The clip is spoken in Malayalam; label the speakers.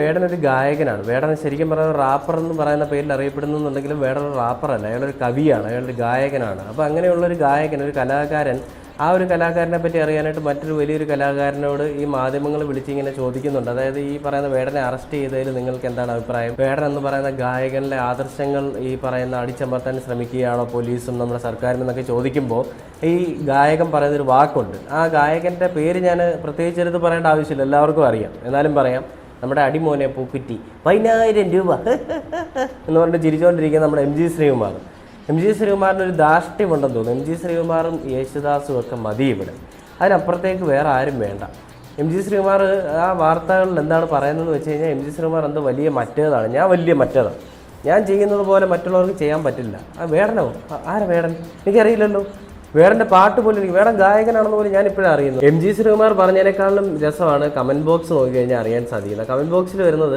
Speaker 1: വേടൻ ഒരു ഗായകനാണ്. വേടൻ ശരിക്കും പറയുന്നത് റാപ്പർ എന്ന് പറയുന്ന പേരിൽ അറിയപ്പെടുന്നുണ്ടെങ്കിലും വേടൻ ഒരു റാപ്പറല്ല അയാളൊരു കവിയാണ്. അയാളൊരു ഗായകനാണ്. അപ്പോൾ അങ്ങനെയുള്ളൊരു ഗായകൻ ഒരു കലാകാരൻ ആ ഒരു കലാകാരനെ പറ്റി അറിയാനായിട്ട് മറ്റൊരു വലിയൊരു കലാകാരനോട് ഈ മാധ്യമങ്ങൾ വിളിച്ചിങ്ങനെ ചോദിക്കുന്നുണ്ട്. അതായത് ഈ പറയുന്ന വേടനെ അറസ്റ്റ് ചെയ്തതിൽ നിങ്ങൾക്ക് എന്താണ് അഭിപ്രായം? വേടൻ എന്ന് പറയുന്ന ഗായകനിലെ ആദർശങ്ങൾ ഈ പറയുന്ന അടിച്ചമർത്താൻ ശ്രമിക്കുകയാണോ പോലീസും നമ്മുടെ സർക്കാരും എന്നൊക്കെ ചോദിക്കുമ്പോൾ ഈ ഗായകൻ പറയുന്നൊരു വാക്കുണ്ട്. ആ ഗായകന്റെ പേര് ഞാൻ പ്രത്യേകിച്ച് എടുത്ത് പറയേണ്ട ആവശ്യമില്ല. എല്ലാവർക്കും അറിയാം. എന്നാലും പറയാം. നമ്മുടെ അടിമോനെ പൂക്കുറ്റി പതിനായിരം രൂപ. എന്ന് പറഞ്ഞിട്ട് ചിരിച്ചുകൊണ്ടിരിക്കുന്ന നമ്മുടെ M G Sreekumar. M G ശ്രീകുമാറിന് ഒരു ധാർഷ്ട്യമുണ്ടെന്ന് തോന്നുന്നു. എം ജി ശ്രീകുമാറും യേശുദാസും ഒക്കെ മതി ഇവിടെ. അതിനപ്പുറത്തേക്ക് വേറെ ആരും വേണ്ട. എം ജി ശ്രീകുമാർ ആ വാർത്തകളിൽ എന്താണ് പറയുന്നതെന്ന് വെച്ച് കഴിഞ്ഞാൽ എം ജി ശ്രീകുമാർ എന്തോ വലിയ മറ്റേതാണ്. ഞാൻ വലിയ മറ്റേതാണ്. ഞാൻ ചെയ്യുന്നത് പോലെ മറ്റുള്ളവർക്ക് ചെയ്യാൻ പറ്റില്ല. ആ വേടനോ? ആരാ വേടൻ? എനിക്കറിയില്ലല്ലോ. വേടന്റെ പാട്ട് പോലും എനിക്ക് വേറെ ഗായകനാണെന്ന് പോലും ഞാൻ ഇപ്പോഴും അറിയുന്നു. എം ജി ശ്രീകുമാർ പറഞ്ഞതിനേക്കാളും രസമാണ് കമന്റ് ബോക്സ് നോക്കി കഴിഞ്ഞാൽ അറിയാൻ സാധിക്കുന്നത്. കമന്റ് ബോക്സിൽ വരുന്നത്